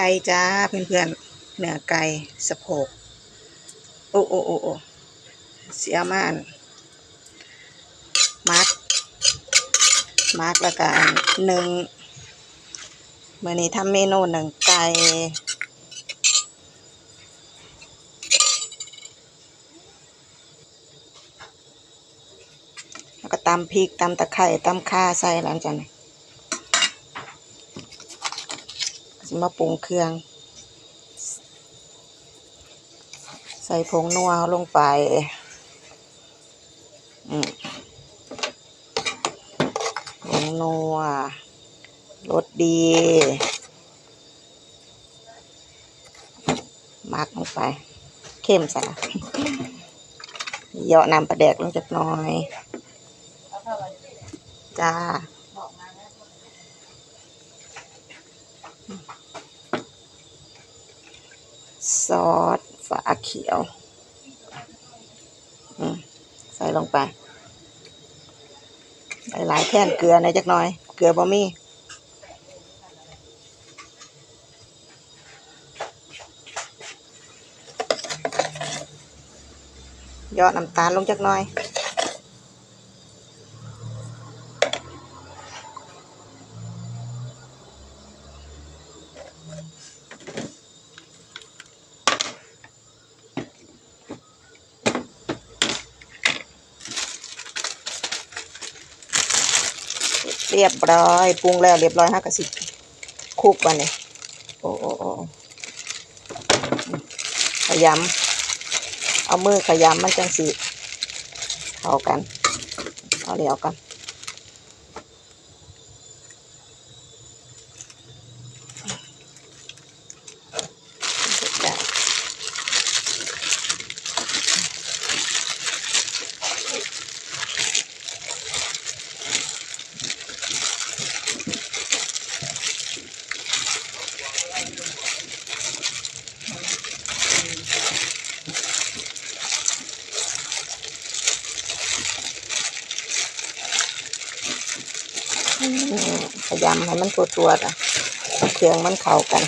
ไก่จ้าเพื่อนๆเนื้อไก่สะโพกโอ้โอ้โอ้โอ้เสียมานมาร์กมาร์กล้วก็หนึ่งเมื่อนี้ทำเมนูหนึ่งไก่แล้วก็ตำพริกตำตะไคร้ตำข่าใส่หลังจากนี้น สิมาปรุงเครื่อง ใส่ผงนัวลงไป อืมผงนัวรสดีมักลงไป เข้มใส่ะเหยาะน้ำปลาแดกลงจักหน่อย จ้า ซอสฝาเขียวอืมใส่ลงไปหลายแท่นเกลือในจักหน่อย เกลือบะมี่ยอดน้ำตาลลงจักหน่อย รียบร้อยปรุงแล้วเรียบร้อยฮะกระสิคุกมาเนี่ยโอ้โอ้โอ้ขยำเอามือขยำมันจังสีเข้ากัน เอาเดี๋ยวกัน อืมขยำให้มันตัวๆจ้ะเครื่องมันเข้ากัน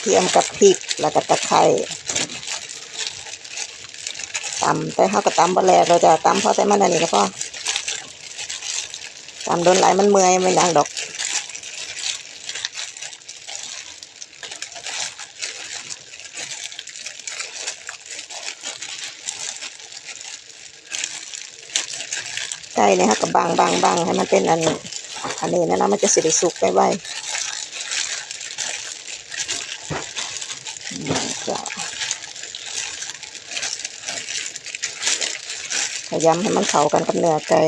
เทียมกับพริกแล้วก็ตะไคร้ตำแต่เขาก็ตำบะแลเราจะตำเพราะแต่มันอันนี้ก็พอ ตำโดนไหลายมันเมื่อยไม่ดังดอกไก่เนี่ยฮะกับบางบางบางให้มันเป็นอันอันนี้นะนะมันจะสิริสุกไปไว้อืมจ้ะขยำให้มันเข้ากันกับเนื้อไก่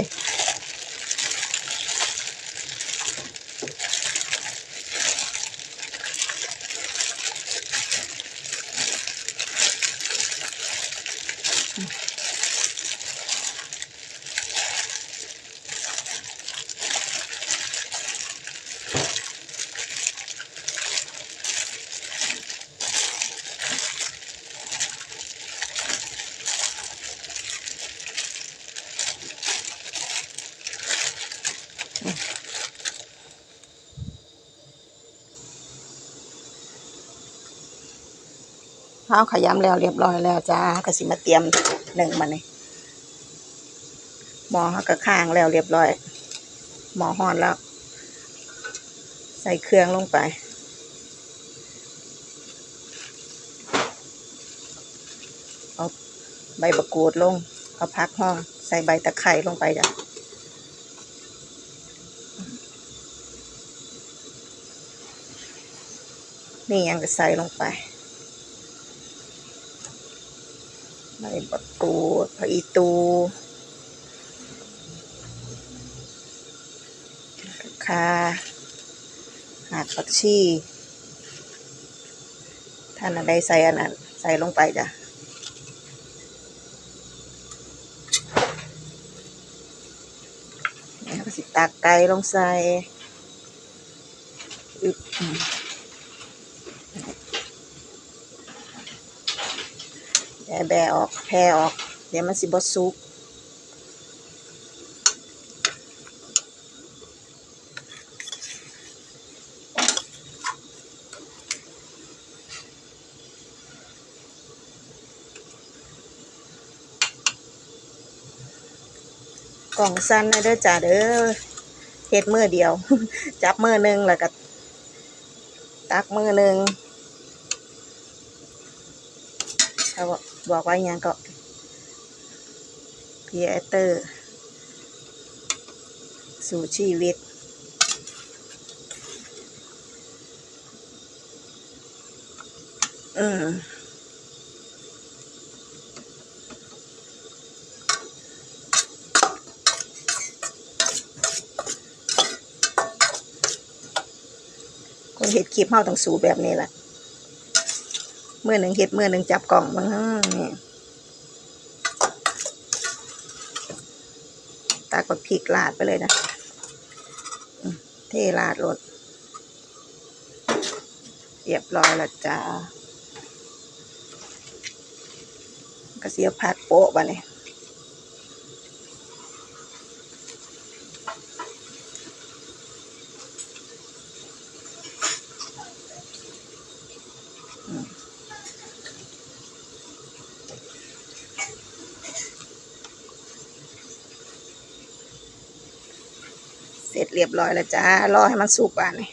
ข้าวขยำแล้วเรียบร้อยแล้วจ้าก็สิมาเตรียมหนึ่งมานี่หม้อเขาก็ข้างแล้วเรียบร้อย หม้อฮ้อนแล้ว ใส่เครื่องลงไป เอาใบมะกรูดลง เอาพักห้อง ใส่ใบตะไคร้ลงไปจ้ะนี่ยังก็ใส่ลงไป ใบมะกรูดผักอีตูคาหาดผักชีท่านอะไรใส่อันนั้นใส่ลงไปจ้ะแล้วก็สิตักไก่ลงใส่อืมแบ แบะออกแพรออก เดี๋ยวมันสิบสุกกล่องสั้นนะเด้อจ้าเด้อเฮ็ดมือเดียว จับมือหนึ่งแล้วก็ตักมือหนึ่ง เขาบอกว่าอย่างก็พีเอเตอร์ สู่ชีวิต อืมคนเห็ดคลิปเฮาต้องสู้แบบนี้แหละ เมื่อหนึ่งเห็ดเมื่อหนึ่งจับกล่องมันนี่ตากดพริกลาดไปเลยนะเทลาดรดเรียบร้อยแล้วจ้าก็เสียผัดโปะบะเนี่ จเรียบร้อยแล้วจ้ารอให้มันสุกอะนี่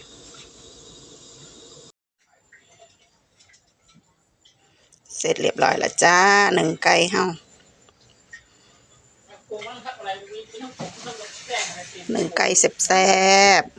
เสร็จเรียบร้อยแล้วจ้าหนึ่งไก่เฮาหนึ่งไก่แซ่บๆ